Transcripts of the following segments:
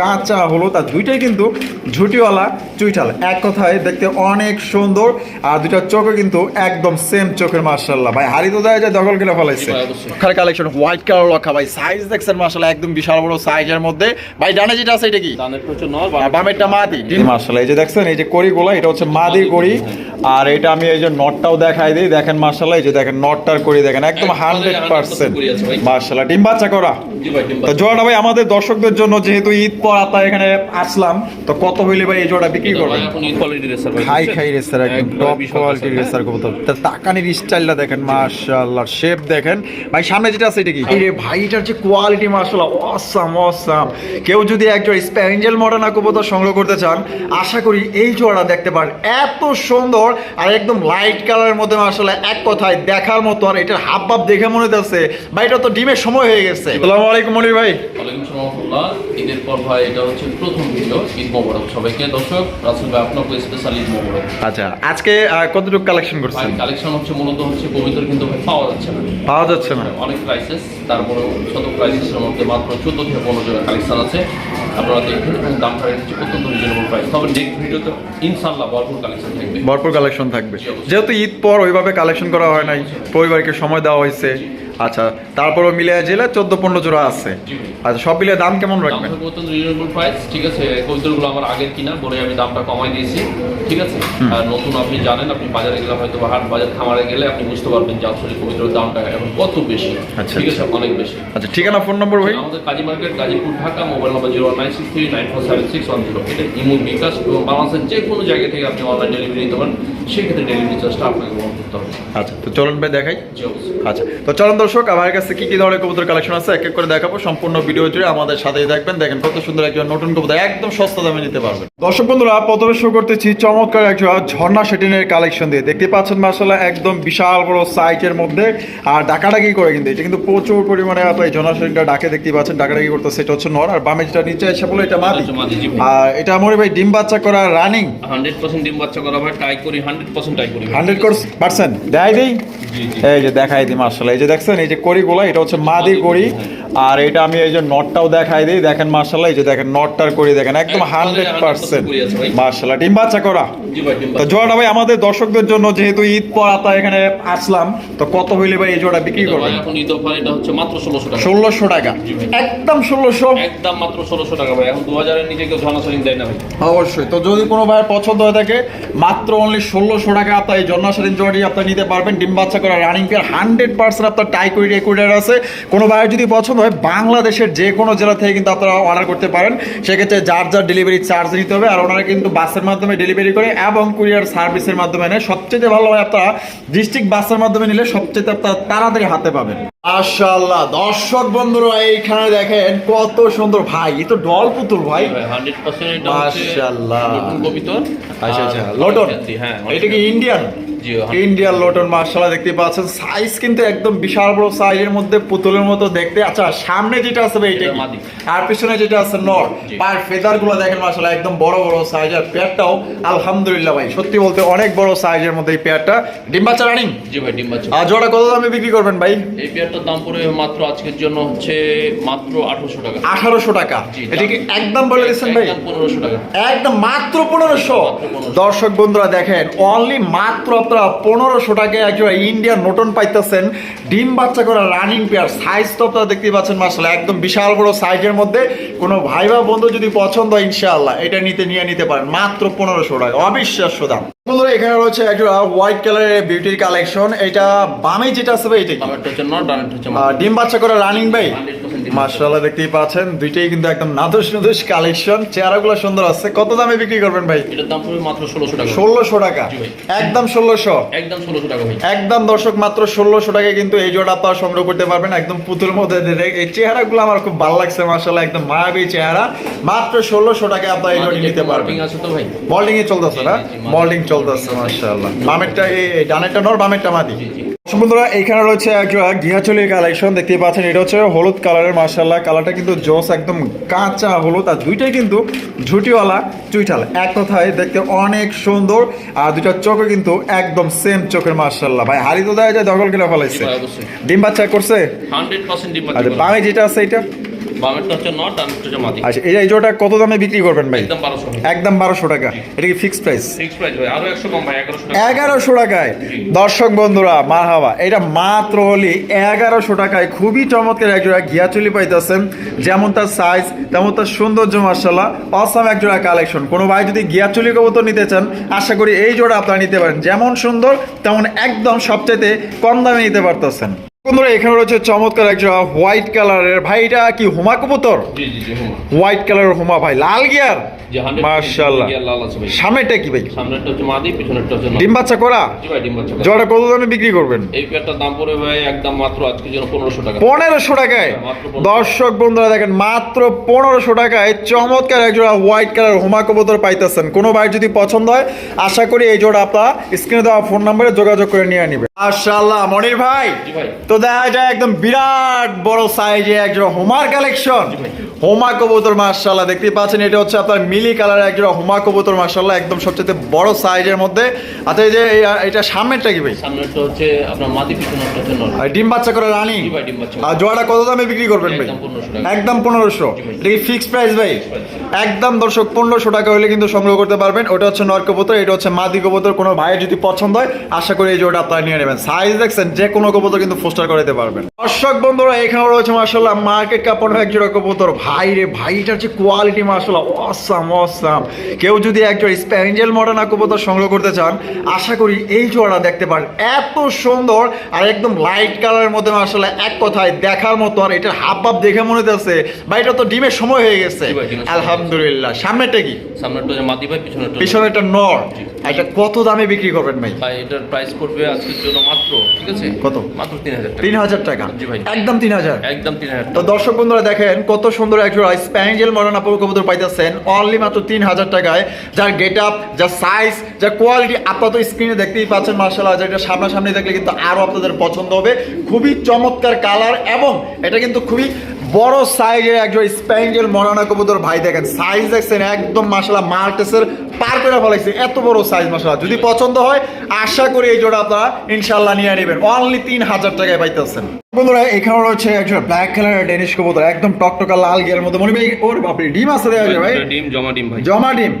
কাঁচা হলুদ আর দুইটাই কিন্তু ঝুটিওয়ালা চুইঠাল। এক কথায় দেখতে অনেক সুন্দর আর দুইটা চোখও কিন্তু একদম সেম চোখের মার্শাল্লাহ ভাই হারি তো দেয় যায় দখল কিনে ফেলাইছে। খালি কালেকশন হোয়াইট কালার লক্ষা ভাই সাইজ দেখছেন মার্শাল্লাহ একদম বিশাল বড় সাইজের মধ্যে। ভাই ডানে যেটা আছে এটা কি? বামেরটা মাদি মার্শাল্লাহ এই যে দেখছেন এই যে কড়িগুলো এটা হচ্ছে মাদির কড়ি। আর এটা আমি এই যে নটটাও দেখাই দিই। দেখেন মার্শাল্লাহ এই যে দেখেন নটটার করি দেখেন একদম হান্ড্রেড পার্সেন্ট মার্শাল্লাহ ডিম বাচ্চা করা। তো জোড়াটা ভাই আমাদের দর্শকদের জন্য যেহেতু ঈদ পর আপনার এখানে আসলাম তো কত হইলে ভাই এই জোড়া বিক্রি করবেন? হাই খাই রেসার একদম একদম টপ কোয়ালিটির রেসার কবুতর। তাকানির স্টাইলটা দেখেন মাশাআল্লাহ শেপ দেখেন। ভাই সামনে যেটা আছে এটা কি? এই ভাই এটার যে কোয়ালিটি মাশাআল্লাহ অসাম অসাম কেউ যদি একজন স্প্যাঞ্জেল মডার্না কবুতর সংগ্রহ করতে চান আশা করি এই জোড়া দেখতে পারেন এত সুন্দর আর একদম লাইট কালারের মধ্যে মাশাআল্লাহ এক কথায় দেখার মতো আর এটার হাব ভাব দেখে মনে হচ্ছে ভাই এটা তো ডিমের সময় হয়ে গেছে। আসসালামু আলাইকুম মনির ভাই। ওয়ালাইকুম ঈদের পর ভাই এটা হচ্ছে প্রথম ভিডিও ঈদ মোবারক সবাইকে। দর্শক রাসুল ভাই আপনাকে স্পেশাল ঈদ মোবারক। আচ্ছা আজকে কতটুকু কালেকশন করছেন? কালেকশন হচ্ছে মূলত হচ্ছে কবিতর কিন্তু ভাই পাওয়া যাচ্ছে না। পাওয়া যাচ্ছে না। অনেক প্রাইসেস তারপরে শত প্রাইসেসের মধ্যে মাত্র চোদ্দ থেকে পনেরো জনের কালেকশন আছে। আপনারা দেখবেন এবং দামটা হচ্ছে অত্যন্ত রিজনেবল প্রাইস তবে নেক্সট ভিডিওতে ইনশাল্লাহ ভরপুর কালেকশন থাকবে। ভরপুর কালেকশন থাকবে। যেহেতু ঈদ পর ওইভাবে কালেকশন করা হয় নাই পরিবারকে সময় দেওয়া হয়েছে আচ্ছা তারপরও মিলে জেলে চোদ্দ পনেরো জোড়া আছে। আচ্ছা সব মিলে দাম কেমন রাখবেন? অত্যন্ত রিজনেবল প্রাইস ঠিক আছে? কবিতাগুলো আমার আগের কিনা বলে আমি দামটা কমাই দিয়েছি ঠিক আছে? আর নতুন আপনি জানেন আপনি বাজারে গেলে হয়তো হাট বাজার খামারে গেলে আপনি বুঝতে পারবেন যে আসলে কবিতার দামটা এখন কত বেশি। আচ্ছা, ঠিক আছে? অনেক বেশি। আচ্ছা ঠিকানা ফোন নম্বর ভাই? আমাদের Kazi market Gazipur Dhaka mobile number zero nine six three nine four seven six one zero এটা ইমো বিকাশ এবং বাংলাদেশের যে কোনো জায়গা থেকে আপনি অনলাইন ডেলিভারি নিতে পারেন সেক্ষেত্রে ডেলিভারি চার্জটা আপনাকে বহন করতে হবে। আচ্ছা তো চলুন ভাই দেখাই। আচ্ছা তো চলুন দর্শক আমার কাছে কি কি ধরনের কবুতর কালেকশন আছে এক এক করে দেখাবো। সম্পূর্ণ ভিডিও জুড়ে আমাদের সাথেই দেখবেন দেখেন কত সুন্দর একজন নতুন কবুতর একদম সস্তা দামে নিতে পারবেন। দর্শক বন্ধুরা প্রথমে শুরু করতেছি চমৎকার একজন ঝর্ণা সেটিনের কালেকশন দিয়ে। দেখতে পাচ্ছেন মাসাল্লাহ একদম বিশাল বড় সাইজের মধ্যে। আর ডাকাডাকি করে কিন্তু এটা কিন্তু প্রচুর পরিমাণে আপনার এই ঝর্ণা সেটিনটা ডাকে দেখতে পাচ্ছেন। ডাকাডাকি করতে সেটা হচ্ছে নর আর বামে যেটা নিচে এসে বলে এটা মাদি। এটা ভাই। আর এটা মনে ভাই ডিম বাচ্চা করা রানিং হান্ড্রেড পার্সেন্ট ডিম বাচ্চা করা হয় ট্রাই করি হান্ড্রেড পার্সেন্ট ট্রাই করি হান্ড্রেড পার্সেন্ট দেখাই দিই। এই যে দেখাই দিই মার্শাল এই যে দেখছেন? এই যে কড়িগুলো এটা হচ্ছে মাদি কড়ি। আর এটা আমি এই যে নটটাও দেখাই দিই। দেখেন মার্শাল এই যে দেখেন নটটার কড়ি দেখেন একদম একদম হান্ড্রেড পার্সেন্ট কড়ি আছে ভাই। মার্শাল ডিম বাচ্চা করা। ভাই তো জোড়াটা ভাই আমাদের দর্শকদের জন্য যেহেতু ঈদ পর এখানে আসলাম তো কত হইলে ভাই এই জোড়া বিক্রি করবেন? ষোলোশো টাকা। একদম ষোলোশো। একদম মাত্র ষোলোশো টাকা ভাই এখন দু হাজারের নিচে কেউ সেলিং দেয় না ভাই। অবশ্যই। তো যদি কোনো ভাইয়ের পছন্দ হয়ে থাকে মাত্র অনলি ষোলোশো টাকা আপনার এই জন্মাশালীন জোয়ারি আপনি নিতে পারবেন। ডিম বাচ্চা করা রানিং পেয়ার হান্ড্রেড পার্সেন্ট আপনার টাইকুইড রেকর্ডার আছে। কোনো বাইরে যদি পছন্দ হয়, বাংলাদেশের যে কোনো জেলা থেকে কিন্তু আপনারা অর্ডার করতে পারেন। সেক্ষেত্রে যার যার ডেলিভারি চার্জ নিতে হবে, আর ওনারা কিন্তু বাসের মাধ্যমে ডেলিভারি করে এবং কুরিয়ার সার্ভিসের মাধ্যমে নেয়। সবচেয়ে ভালো হয় আপনারা ডিস্ট্রিক্ট বাসের মাধ্যমে নিলে সবচেয়ে আপনারা তাড়াতাড়ি হাতে পাবেন। মাশাআল্লাহ। দর্শক বন্ধুরা এইখানে দেখেন কত সুন্দর ভাই এ তো ডল পুতুল ভাই। হান্ড্রেড পার্সেন্ট এটা হচ্ছে মাশাআল্লাহ। কবিতর আচ্ছা আচ্ছা লটন। হ্যাঁ এটা কি ইন্ডিয়ান জি ইন্ডিয়ান লটন মার্শাল্লাহ দেখতে পাচ্ছেন। সাইজ কিন্তু একদম বিশাল বড় সাইজের মধ্যে পুতুলের মতো দেখতে। আচ্ছা সামনে যেটা আছে। আর পিছনে যেটা আছে নর। জি। পায়ের ফেদারগুলো দেখেন মার্শাল্লাহ একদম বড় বড় সাইজ আর পেয়ারটাও আলহামদুলিল্লাহ ভাই সত্যি বলতে অনেক বড় সাইজের মধ্যে এই পেয়ারটা। ডিম বাচ্চা রানিং? জি ভাই ডিম বাচ্চা আর জোড়া কত দামে বিক্রি করবেন ভাই? এই পেয়ারটার দাম পড়ে মাত্র আজকের জন্য হচ্ছে মাত্র আঠারোশো টাকা। আঠারোশো টাকা। এটা কি একদম বলে দিচ্ছেন ভাই? পনেরোশো টাকা। একদম মাত্র পনেরোশো। দর্শক বন্ধুরা দেখেন অনলি মাত্র আপনারা পনেরোশো টাকায় ইন্ডিয়ান নোটন পাইতেছেন। ডিম বাচ্চা করা রানিং পেয়ার সাইজ তো আপনারা দেখতেই পাচ্ছেন মাসালা একদম বিশাল বড় সাইজের মধ্যে। কোনো ভাই বা বন্ধু যদি পছন্দ হয় ইনশাআল্লাহ এটা নিতে নিয়ে নিতে পারেন। মাত্র পনেরোশো টাকা। অবিশ্বাস্য দাম। বন্ধুরা এখানে রয়েছে একটা হোয়াইট কালারের বিউটির কালেকশন এটা বামে যেটা আছে ভাই এটা কি? ডিম বাচ্চা করে রানিং ভাই? 100% ডিম মার্শাল্লাহ দেখতেই পাচ্ছেন। দুইটাই কিন্তু একদম নাদুস নাদুস কালেকশন। চেহারাগুলো সুন্দর আছে। কত দামে বিক্রি করবেন ভাই? এটার দাম পড়বে মাত্র ষোলোশো টাকা। ষোলোশো টাকা। একদম ষোলোশো। একদম ষোলোশো টাকা ভাই। একদম দর্শক মাত্র ষোলোশো টাকায় কিন্তু এই জোড়া আপনারা সংগ্রহ করতে পারবেন। একদম পুতুল মধ্যে এই চেহারাগুলো আমার খুব ভালো লাগছে মার্শাল্লাহ একদম মায়াবী চেহারা। মাত্র ষোলোশো টাকায় আপনারা এই জোড়া নিতে পারবেন। Marking আছে তো ভাই? মল্ডিং এ চলতেছে না? মল্ডিং চলতেছে মার্শাল্লাহ বামেরটা এই এই ডানেরটা নর বামেরটা মাদি? বন্ধুরা এখানে রয়েছে একটা গিয়াচলির কালেকশন দেখতে পাচ্ছেন এটা হচ্ছে হলুদ কালারের মার্শাল্লাহ কালারটা কিন্তু জোস একদম কাঁচা হলুদ আর দুইটাই কিন্তু ঝুটিওয়ালা চুইঠাল। এক কথায় দেখতে অনেক সুন্দর আর দুইটা চোখে কিন্তু একদম সেম চোখের মার্শাল্লাহ ভাই হারি তো দেয় যায় দখল কিনে ফেলাইছে। ডিম বাচ্চা করছে? আচ্ছা। বামে যেটা আছে এটা বামেরটা হচ্ছে নট ডানটা হচ্ছে মাদি। আচ্ছা এই জোড়াটা কত দামে বিক্রি করবেন ভাই? একদম টাকা। এটা কি ফিক্সড প্রাইস ফিক্স প্রাইস ভাই আরও একশো কম ভাই এগারোশো টাকা। এগারোশো টাকায়। দর্শক বন্ধুরা মারহাবা এটা মাত্র হলি এগারোশো টাকায়। খুবই চমৎকার একজোড়া ঘিয়া চুলি পাইতেছেন। যেমন তার সাইজ তেমন তার সৌন্দর্য মার্শাল্লাহ অসাম একজোড়া কালেকশন কোনো ভাই যদি ঘিয়া চুলি কবুতর নিতে চান আশা করি এই জোড়া আপনারা নিতে পারেন। যেমন সুন্দর তেমন একদম সবচেয়ে কম দামে নিতে পারতেছেন। বন্ধুরা এখানে রয়েছে চমৎকার একজোড়া হোয়াইট কালারের ভাই এটা কি হুমা কবুতর? হোয়াইট কালারের হুমা। ভাই লাল গিয়ার? মার্শাল্লাহ লাল আছে ভাই। সামনেটা কি ভাই? সামনেরটা হচ্ছে মাদি পিছনেরটা হচ্ছে ডিম বাচ্চা করা? জি ভাই ডিম বাচ্চা করা। জোড়া কত দামে বিক্রি করবেন? এই পেয়ারটার দাম পড়বে ভাই একদম মাত্র আজকের জন্য পনেরোশো টাকা। পনেরোশো টাকায়? দর্শক বন্ধুরা দেখেন মাত্র পনেরোশো টাকায় চমৎকার এক জোড়া হোয়াইট কালার হোমা কবুতর পাইতেছেন। কোনো ভাই যদি পছন্দ হয় আশা করি এই জোড়া আপনার স্ক্রিনে দেওয়া ফোন নম্বরে যোগাযোগ করে নিয়ে নিবে। মাশাআল্লাহ মনির ভাই। তো দেখা যায় একদম বিরাট বড় সাইজে একজোড়া হোমার কালেকশন হোমা কবুতর মার্শাল্লাহ দেখতে পাচ্ছেন এটা হচ্ছে আপনার মিলি কালার একজোড়া হোমা কবুতর মার্শাল্লাহ একদম সবচেয়ে বড় সাইজের মধ্যে। আচ্ছা এই যে এটা সামনেরটা কি ভাই? সামনেরটা হচ্ছে আপনার মাদি পিছনেরটা হচ্ছে আর ডিম বাচ্চা করে রানি? আর জোড়াটা কত দামে বিক্রি করবেন ভাই? একদম 1500 টাকা। একদম পনেরোশো। এটা কি ফিক্সড প্রাইস ভাই? একদম দর্শক পনেরোশো টাকা হলে কিন্তু সংগ্রহ করতে পারবেন। ওটা হচ্ছে নর কবুতর এটা হচ্ছে মাদি কবুতর। কোনো ভাইয়ের যদি পছন্দ হয় আশা করি এই জোড়া আপনারা নিয়ে নেবেন। সাইজ দেখছেন যে কোনো কবুতর কিন্তু পোস্টার করে দিতে পারবেন। দর্শক বন্ধুরা এখানে রয়েছে মার্শাল্লাহ মার্কেট কাপড় এক জোড়া কবুতর। ভাই রে ভাইটার যে কোয়ালিটি মার্শাল্লাহ অসাম অসাম কেউ যদি একজন স্প্যাঞ্জেল মডার্না কবুতর সংগ্রহ করতে চান আশা করি এই জোড়া দেখতে পারেন। এত সুন্দর আর একদম লাইট কালারের মধ্যে মার্শাল্লাহ এক কথায় দেখার মতো আর এটার হাব ভাব দেখে মনে হচ্ছে ভাই এটা তো ডিমের সময় হয়ে গেছে। আলহামদুলিল্লাহ। সামনেটা কি? সামনেরটা হচ্ছে মাদি ভাই পিছনেরটা হচ্ছে পিছনে একটা নর এটা কত দামে বিক্রি করবেন ভাই? ভাই এটার প্রাইস পড়বে আজকের জন্য মাত্র ঠিক আছে? কত? মাত্র তিন হাজার টাকা। তিন হাজার টাকা? জি ভাই। একদম তিন হাজার? একদম তিন হাজার তো দর্শক বন্ধুরা দেখেন কত সুন্দর একজন স্প্যাঞ্জেল মডার্ন আপুর কবুতর পাইতেছেন। অনলি মাত্র তিন হাজার টাকায়। যার গেট আপ যার সাইজ যার কোয়ালিটি আপনারা তো স্ক্রিনে দেখতেই পাচ্ছেন মার্শাল যেটা সামনাসামনি দেখলে কিন্তু আরও আপনাদের পছন্দ হবে। খুবই চমৎকার কালার এবং এটা কিন্তু খুবই বড় সাইজের একজন স্প্যান্ডেল মরানা কবুতর, ভাই দেখেন সাইজ দেখছেন, একদম মাসালা মার্কেসের পার করে ফেলাইছে, এত বড় সাইজ মশলা যদি পছন্দ হয়, আশা করি এই জোড়া আপনারা ইনশাল্লাহ নিয়ে নেবেন। অনলি তিন হাজার টাকায় পাইতেছেন। বন্ধুরা এখানে রয়েছে একজন ব্ল্যাক কালারের ডেনিশ কবুতর একদম টকটকা লাল গিয়ার মধ্যে মনে হয় ওর বাপরে ডিম আছে দেওয়া যায় ভাই। ডিম জমা ডিম ভাই। জমা ডিম।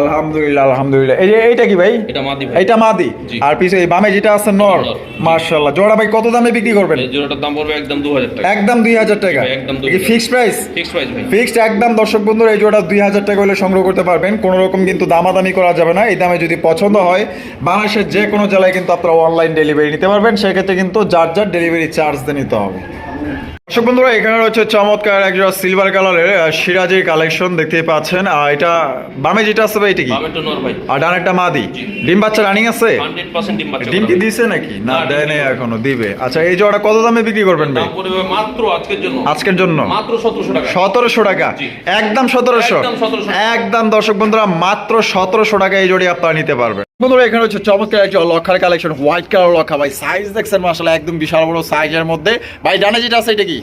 আলহামদুলিল্লাহ আলহামদুলিল্লাহ। এই যে এইটা কি ভাই? এটা মাদি ভাই। এইটা মাদি। আর পিছনে এই বামে যেটা আছে নর। মার্শাল্লাহ জোড়া ভাই কত দামে বিক্রি করবেন? এই জোড়াটার দাম পড়বে একদম দু হাজার টাকা। একদম দুই হাজার টাকা। একদম কি ফিক্সড প্রাইস ফিক্স প্রাইস ভাই। ফিক্সড একদম দর্শক বন্ধুরা এই জোড়া দুই হাজার টাকা হলে সংগ্রহ করতে পারবেন। কোনো রকম কিন্তু দামাদামি করা যাবে না। এই দামে যদি পছন্দ হয় বাংলাদেশের যে কোনো জেলায় কিন্তু আপনারা অনলাইন ডেলিভারি নিতে পারবেন। সেক্ষেত্রে কিন্তু যার যার ডেলিভারি চার্জ দিয়ে নিতে হবে। দর্শক বন্ধুরা এখানে রয়েছে চমৎকার একজোড়া সিলভার কালারের সিরাজের কালেকশন দেখতে পাচ্ছেন। আর এটা বামে যেটা আছে ভাই এটা কি? আর ডানেরটা মাদি। ডিম বাচ্চা রানিং আছে? ডিম কি। দিছে নাকি? না দেয় নেই এখনও দিবে। আচ্ছা এই জোড়া কত দামে বিক্রি করবেন ভাই? মাত্র আজকের জন্য। আজকের জন্য? মাত্র সতেরোশো টাকা। সতেরোশো টাকা? জি। একদম সতেরোশো? একদম 1700 একদম দর্শক বন্ধুরা মাত্র সতেরোশো টাকা এই জোড়ি আপনারা নিতে পারবেন। বন্ধুরা এখানে হচ্ছে চমৎকার একটা লক্ষার কালেকশন হোয়াইট কালার লক্ষা ভাই সাইজ দেখছেন মাসালা একদম বিশাল বড় সাইজের মধ্যে। ভাই ডানে যেটা আছে এটা কি?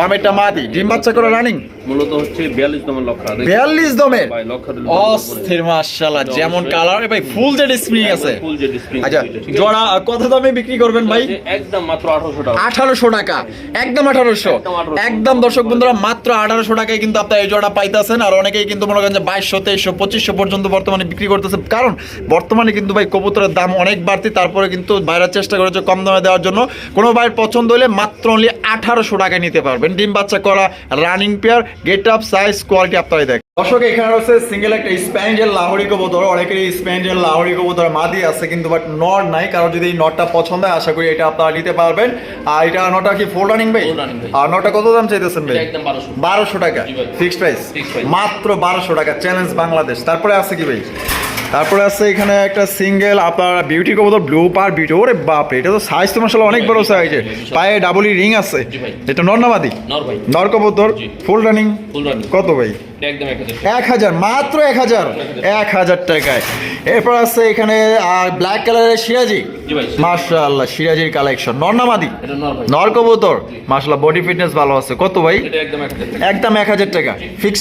বামেরটা মাদি। ডিম বাচ্চা করে রানিং মূলত হচ্ছে বিয়াল্লিশ দামের লক্ষা বিয়াল্লিশ দমের? ভাই লক্ষা দিলে অস্থির মাসাল্লাহ যেমন কালার ভাই ফুল যে স্প্রিং আছে। ফুল যে ডিসপ্লে আচ্ছা জোড়া কত দামে বিক্রি করবেন ভাই? একদম মাত্র আঠারোশো টাকা। আঠারোশো টাকা। একদম আঠারোশো। একদম 1800 একদম দর্শক বন্ধুরা মাত্র আঠারোশো টাকায় কিন্তু আপনার এই জোড়া পাইতেছেন। আর অনেকেই কিন্তু মনে করেন যে বাইশশো তেইশশো পঁচিশশো পর্যন্ত বর্তমানে বিক্রি করতেছে। কারণ বর্তমানে কিন্তু ভাই কবুতরের দাম অনেক বাড়তি তারপরে কিন্তু বাইরের চেষ্টা করেছে কম দামে দেওয়ার জন্য। কোনো ভাইয়ের পছন্দ হলে মাত্র অনলি আঠারোশো টাকায় নিতে পারবেন। ডিম বাচ্চা করা running pair get up size quality আপনারাই দেখ দর্শক এখানে রয়েছে সিঙ্গেল একটা স্প্যাঞ্জেল লাহোরি কবুতর। অনেকের স্প্যাঞ্জেল লাহোরি কবুতর মাদি আছে কিন্তু বাট নট নাই। কারণ যদি এই নটটা পছন্দ হয় আশা করি এটা আপনারা নিতে পারবেন। আর এটা নটা কি ফোর রানিং ভাই। আর নটা কত দাম চাইতেছেন ভাই? বারোশো। টাকা। ফিক্সড প্রাইস মাত্র বারোশো টাকা। চ্যালেঞ্জ বাংলাদেশ তারপরে আছে কি ভাই? তারপরে আছে এখানে একটা সিঙ্গেল আপনার বিউটি কবুতর ব্লু পার বিউটি ওরে বাপ এটা তো সাইজ তো মাসাল অনেক বড় সাইজ পায়ে ডাবলি রিং আছে এটা নর্নাবাদী নর ভাই নর। ফুল রানিং কত ভাই এক হাজার মাত্র এক হাজার? এক হাজার টাকায়। এরপর আছে এখানে ব্ল্যাক কালারের সিরাজি। ভাই সিরাজির কালেকশন নর্নামাদি। নর কবুতর। বডি ফিটনেস ভালো আছে। কত ভাই? একদম এক হাজার টাকা।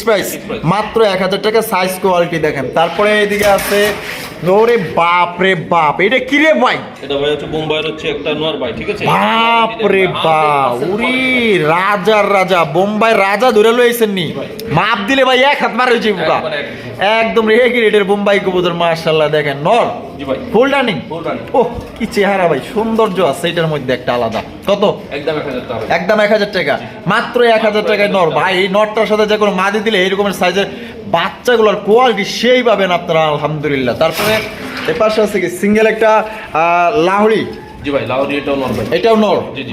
প্রাইস মাত্র এক হাজার টাকা সাইজ কোয়ালিটি দেখেন। তারপরে এদিকে আছে ওরে বাপ রে বাপ। এটা কি রে ভাই? এটা ভাই হচ্ছে বোম্বাইয়ের হচ্ছে একটা নর ভাই ঠিক আছে? বাপ রে বাপ। উরি রাজার রাজা বোম্বাই রাজা ধরে লইছেন নি মাপ দিলে ভাই এক হাত মারে হয়েছে বুকা। একদম রেগে রেটের বোম্বাই কবুতর মাশাআল্লাহ দেখেন নর। জি ভাই। Full running? ও কি চেহারা ভাই সৌন্দর্য আছে এটার মধ্যে একটা আলাদা। কত? একদম এক হাজার টাকা। মাত্র এক হাজার টাকায় নর। ভাই এই নরটার সাথে যে কোনো মাদি দিলে এইরকমের সাইজের বাচ্চাগুলোর কোয়ালিটি সেই পাবেন আপনারা আলহামদুলিল্লাহ। তারপরে এর পাশে আছে কি? সিঙ্গেল একটা আহ, লাহড়ি। জি ভাই লাহোরি এটাও নর এটাও নর জি, জি।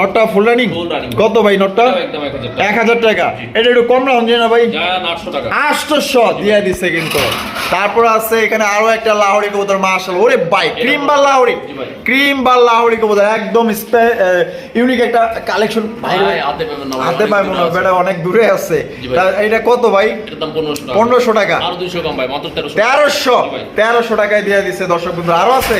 নটটা ফুল রানিং কত ভাই নটটা? একদম এক হাজার টাকা। এক হাজার টাকা। জি। এটা একটু কম রাউন্ড না ভাই? যা আটশো টাকা। আটশোশো দিয়ে দিচ্ছে কিন্তু। তারপর আছে এখানে আরও একটা লাহড়ি কবুতর মার্শাল ওরে ভাই ক্রিম বা ভাই। ক্রিম বা লাহড়ি কবুতর একদম ইউনিক একটা কালেকশন ভাই হাতে পাবেন না ভাই, হাতে অনেক দূরে না আছে। বেটা অনেক দূরে আছে। জি ভাই। তা এটা কত ভাই? এটার দাম পনেরোশো টাকা। পনেরোশো টাকা। আরও দুইশো কম ভাই মাত্র তেরোশো। তেরোশো। টাকায় দিয়ে দিচ্ছে দর্শক বন্ধু আরও আছে?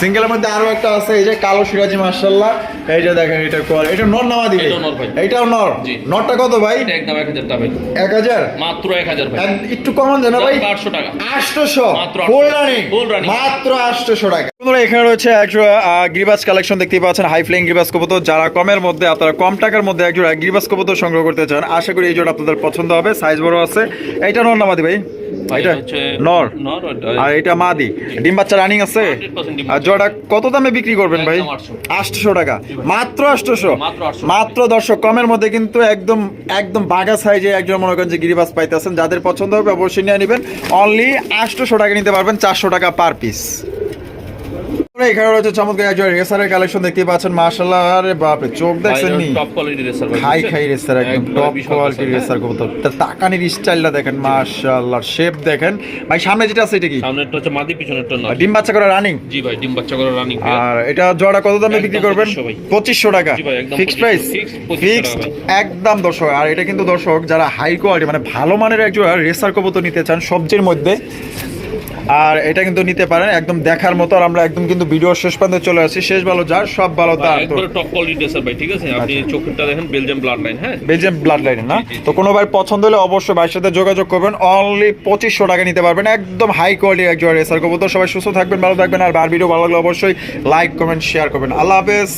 সিঙ্গেলের মধ্যে আরও একটা আছে এই যে কালো সিরাজি মার্শাল্লাহ এই যে দেখেন এটা কল এটা নর নামা দিবে এটাও নর ভাই। এটাও নর? জি। নরটা কত ভাই? এটা একদম এক হাজার টাকা। ভাই এক হাজার? মাত্র এক হাজার ভাই। এক- একটু কমান জানা ভাই। আটশো টাকা। আটশোশো? মাত্র ফুল 800 রানিং মাত্র আটশোশো টাকা। বন্ধুরা এখানে রয়েছে একজোড়া গ্রিবাস কালেকশন দেখতে পাচ্ছেন। হাই ফ্লাইং গ্রিবাস কবুতর। যারা কমের মধ্যে আপনারা কম টাকার মধ্যে একজোড়া গ্রিবাস কবুতর সংগ্রহ করতে চান আশা করি এই জোড়া আপনাদের পছন্দ হবে। সাইজ বড় আছে। এটা নর নামাদি ভাই, এটা হচ্ছে নর। নর আর এটা মাদি। ডিম বাচ্চা রানিং আছে? আর জোড়া কত দামে বিক্রি করবেন ভাই? আটশো। টাকা। মাত্র আটশোশো মাত্র 800 দর্শক কমের মধ্যে কিন্তু একদম একদম বাগা সাইজে একজন মনে করেন যে গিরিবাস পাইতেছেন। যাদের পছন্দ হবে অবশ্যই নিয়ে নেবেন। অনলি আটশোশো টাকা নিতে পারবেন চারশো টাকা পার পিস এখানে রয়েছে চমৎকার একজন রেসারের কালেকশন দেখতে পাচ্ছেন। আরে চোখ দেখছেন নি? টপ কোয়ালিটি রেসার ভাই হাই রেসার একদম টপ রেসার কবুতর। তার তাকানির স্টাইলটা দেখেন শেপ দেখেন। ভাই সামনে যেটা আছে এটা কি? সামনেরটা হচ্ছে মাদি পিছনেরটা নর ডিম বাচ্চা করে রানিং জি ভাই ডিম বাচ্চা করে রানিং আর এটা জোড়া কত দামে বিক্রি করবেন? 2500 পঁচিশশো টাকা। প্রাইস ফিক্সড একদম দর্শক আর এটা কিন্তু দর্শক যারা হাই কোয়ালিটি মানে ভালো মানের একজন রেসার কবুতর নিতে চান সবজির মধ্যে আর এটা কিন্তু নিতে পারেন একদম দেখার মতো। আর আমরা একদম কিন্তু ভিডিও শেষ পর্যন্ত চলে আসছি। শেষ ভালো যার সব ভালো তার। একবারে টপ কোয়ালিটি রেসার ভাই ঠিক আছে? আপনি আচ্ছা। চোখেরটা দেখেন বেলজিয়াম ব্লাড লাইন হ্যাঁ? বেলজিয়াম ব্লাড লাইন না? তো কোনো ভাই পছন্দ হলে অবশ্যই ভাইয়ের সাথে যোগাযোগ করবেন। অনলি পঁচিশশো টাকা নিতে পারবেন। একদম হাই কোয়ালিটি এক জোড়া রেসার কবুতর। সবাই সুস্থ থাকবেন ভালো থাকবেন। আর বার ভিডিও ভালো লাগলে অবশ্যই লাইক কমেন্ট শেয়ার করবেন। আল্লাহ হাফেজ।